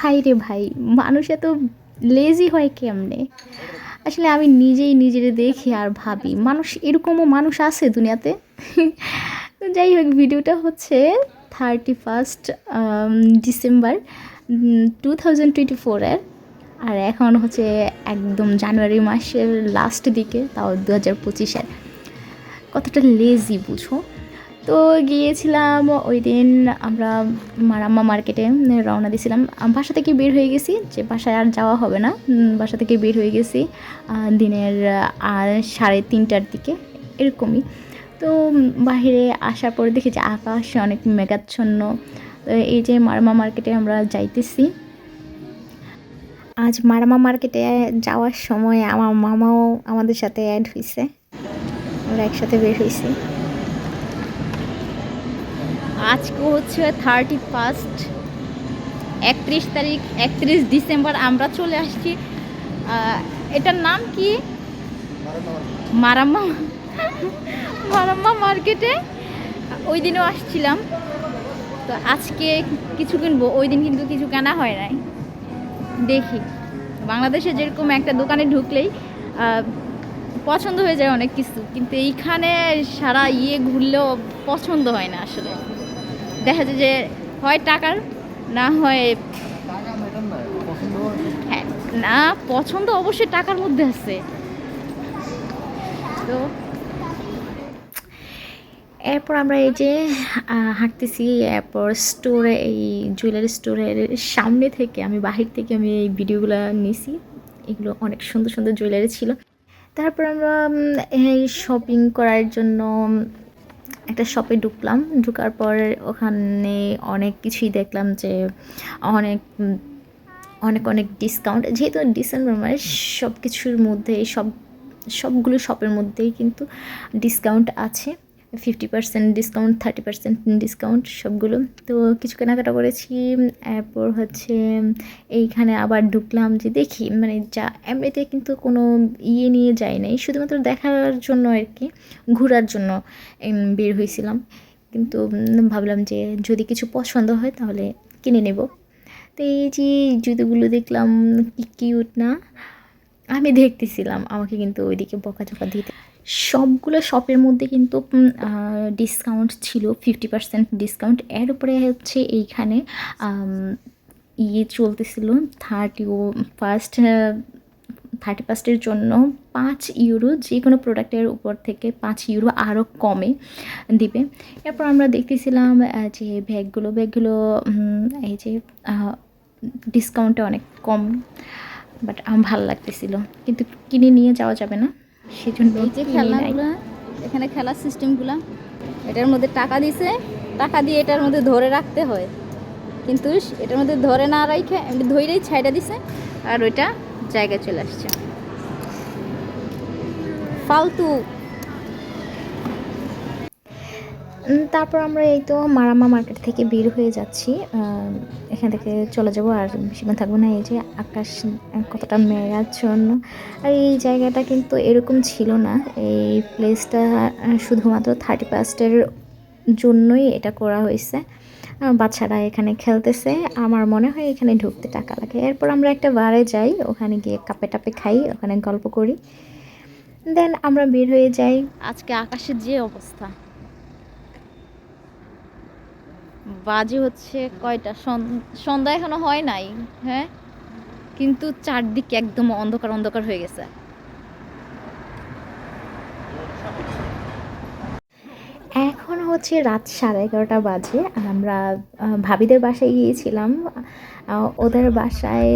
ভাই রে ভাই, মানুষ এত লেজি হয় কেমনে? আসলে আমি নিজেই নিজের দেখি আর ভাবি, মানুষ এরকমও মানুষ আছে দুনিয়াতে? যাই হোক, ভিডিওটা হচ্ছে thirty first December two thousand twenty ফোরের আর এখন হচ্ছে একদম জানুয়ারি মাসের লাস্ট দিকে, তাও দু হাজার পঁচিশের কতটা লেজি বুঝো? তো গিয়েছিলাম ওই দিন আমরা মারাম্মা মার্কেটে রওনা দিয়েছিলাম। বাসা থেকে বের হয়ে গেছি যে বাসায় আর যাওয়া হবে না। বাসা থেকে বের হয়ে গেছি দিনের আর সাড়ে তিনটার দিকে, এরকমই। তো বাইরে আসার পরে দেখি যে আকাশ অনেক মেঘাচ্ছন্ন। এই যে মারামা মার্কেটে আমরা যাইতেছি। আজ মারামা মার্কেটে যাওয়ার সময় আমার মামাও আমাদের সাথে অ্যাড হয়েছে আমরা একসাথে বের হয়েছি আজকে হচ্ছে থার্টি ফার্স্ট একত্রিশ তারিখ, একত্রিশ ডিসেম্বর আমরা চলে আসছি। এটার নাম কি? মারাম্মা মারাম্মা। মার্কেটে ওই দিনও আসছিলাম। তো আজকে কিছু কিনবো, ওই দিন কিন্তু কিছু কেনা হয় নাই। দেখি। বাংলাদেশে যেরকম একটা দোকানে ঢুকলেই পছন্দ হয়ে যায় অনেক কিছু। কিন্তু এইখানে সারা ইয়ে ঘুরলেও পছন্দ হয় না আসলে। দেখা যায় যে হয় টাকার না হয় হ্যাঁ না পছন্দ অবশ্যই টাকার মধ্যে আছে। তো এরপর আমরা এই যে হাঁটতেছি এরপর স্টোরে এই জুয়েলারি স্টোরের সামনে থেকে আমি বাহির থেকে আমি এই ভিডিওগুলো নিছি। এগুলো অনেক সুন্দর সুন্দর জুয়েলারি ছিল। তারপর আমরা এই শপিং করার জন্য একটা শপে ঢুকলাম। ঢুকার পর ওখানে অনেক কিছুই দেখলাম যে অনেক অনেক অনেক ডিসকাউন্ট যেহেতু ডিসেম্বর মাস সব কিছুর মধ্যে, সব, সবগুলো শপের মধ্যেই কিন্তু ডিসকাউন্ট আছে। Fifty percent discount thirty percent discount সবগুলো। তো কিছু কেনাকাটা করেছি, এরপর হচ্ছে এইখানে আবার ঢুকলাম যে দেখি মানে যা এমনিতে কিন্তু কোনো ইয়ে নিয়ে যাই নাই, শুধুমাত্র দেখার জন্য আর কি, ঘোরার জন্য বের হয়েছিলাম। কিন্তু ভাবলাম যে যদি কিছু পছন্দ হয় তাহলে কিনে নেব। তো এই যে জুতোগুলো দেখলাম, কি কিউট না? আমি দেখতেছিলাম, আমাকে কিন্তু ওইদিকে বকা বকাঝকা দিতে সবগুলো শপের মধ্যে কিন্তু ডিসকাউন্ট ছিল ফিফটি পার্সেন্ট ডিসকাউন্ট এর উপরে হচ্ছে এইখানে ইয়ে চলতেছিল থার্টি ও ফার্স্ট থার্টি ফার্স্টের জন্য পাঁচ ইউরো যে কোনো প্রোডাক্টের উপর থেকে পাঁচ ইউরো আরও কমে দিবে। এরপর আমরা দেখতেছিলাম যে ব্যাগগুলো ব্যাগগুলো এই যে ডিসকাউন্টে অনেক কম বাট আমার ভালো লাগতেছিল। কিন্তু কিনে নিয়ে যাওয়া যাবে না। সেজন্য এই যে খেলনাগুলো এখানে খেলার সিস্টেমগুলো এটার মধ্যে টাকা দিছে টাকা দিয়ে এটার মধ্যে ধরে রাখতে হয়। কিন্তু এটার মধ্যে ধরে না রাখে এমনি ধরেই ছাইটা দিছে আর ওইটা জায়গায় চলে আসছে। ফালতু তারপর আমরা এই তো মারামা মার্কেট থেকে বের হয়ে যাচ্ছি। এখান থেকে চলে যাব আর বেশিক্ষণ থাকব না। এই যে আকাশ কতটা মেঘাচ্ছন্ন। আর এই জায়গাটা কিন্তু এরকম ছিল না। এই প্লেসটা শুধুমাত্র থার্টি ফার্স্টের জন্যই এটা করা হয়েছে। বাচ্চারা এখানে খেলতেছে। আমার মনে হয় এখানে ঢুকতে টাকা লাগে। এরপর আমরা একটা বারে যাই। ওখানে গিয়ে কাপে টাপে খাই, ওখানে গল্প করি। দেন আমরা বের হয়ে যাই। আজকে আকাশের যে অবস্থা। বাজে হচ্ছে কয়টা? সন- সন্ধ্যা এখনও হয় নাই হ্যাঁ? কিন্তু চারদিকে একদম অন্ধকার অন্ধকার হয়ে গেছে এখন হচ্ছে রাত সাড়ে এগারোটা বাজে আমরা ভাবিদের বাসায় গিয়েছিলাম। ওদের বাসায়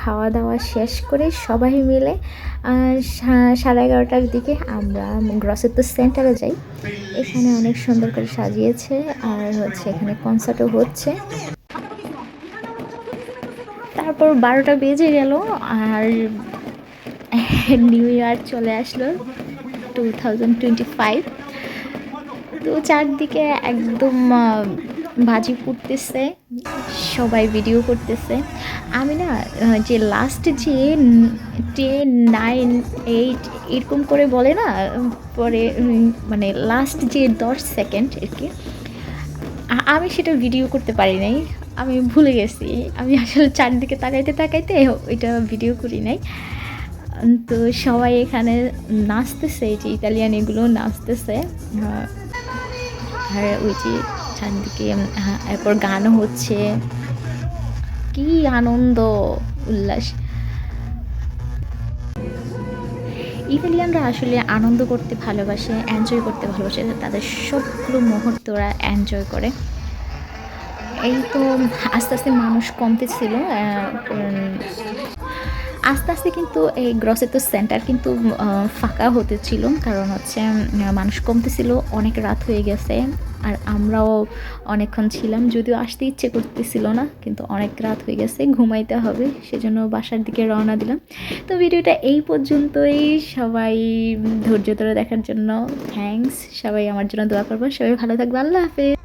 খাওয়া দাওয়া শেষ করে সবাই মিলে সাড়ে এগারোটার দিকে আমরা গ্রসের তো সেন্টারে যাই। এখানে অনেক সুন্দর করে সাজিয়েছে, আর হচ্ছে এখানে কনসার্টও হচ্ছে। তারপর বারোটা বেজে গেল, আর নিউ ইয়ার চলে আসলো টু থাউজেন্ড টোয়েন্টি ফাইভ। তো চারদিকে একদম বাজি ফুটতেছে, সবাই ভিডিও করতেছে। আমি না যে লাস্ট যে টেন নাইন এইট এরকম করে বলে না, পরে মানে লাস্ট যে দশ সেকেন্ড আর কি আমি সেটা ভিডিও করতে পারি নাই। আমি ভুলে গেছি। আমি আসলে চারদিকে তাকাইতে তাকাইতে ওইটা ভিডিও করি নাই। তো সবাই এখানে নাচতেছে যে ইতালিয়ান এগুলো নাচতেছে। আর ওই যে চারিদিকে হ্যাঁ, এরপর গানও হচ্ছে। কি আনন্দ উল্লাস। ইতালিয়ানরা আসলে আনন্দ করতে ভালোবাসে এনজয় করতে ভালোবাসে তাদের সবগুলো মুহূর্ত ওরা এনজয় করে। এই তো আস্তে আস্তে মানুষ কমতেছিল আস্তে আস্তে কিন্তু এই গ্রসেতো সেন্টার কিন্তু ফাঁকা হতেছিল কারণ হচ্ছে মানুষ কমতেছিল, অনেক রাত হয়ে গেছে। আর আমরাও অনেকক্ষণ ছিলাম, যদিও আসতে ইচ্ছে করতেছিল না, কিন্তু অনেক রাত হয়ে গেছে, ঘুমাইতে হবে, সেজন্য বাসার দিকে রওনা দিলাম। তো ভিডিওটা এই পর্যন্তই। সবাই ধৈর্য ধরে দেখার জন্য থ্যাঙ্কস সবাই আমার জন্য দোয়া করব সবাই ভালো থাকবে আল্লাহ হাফেজ।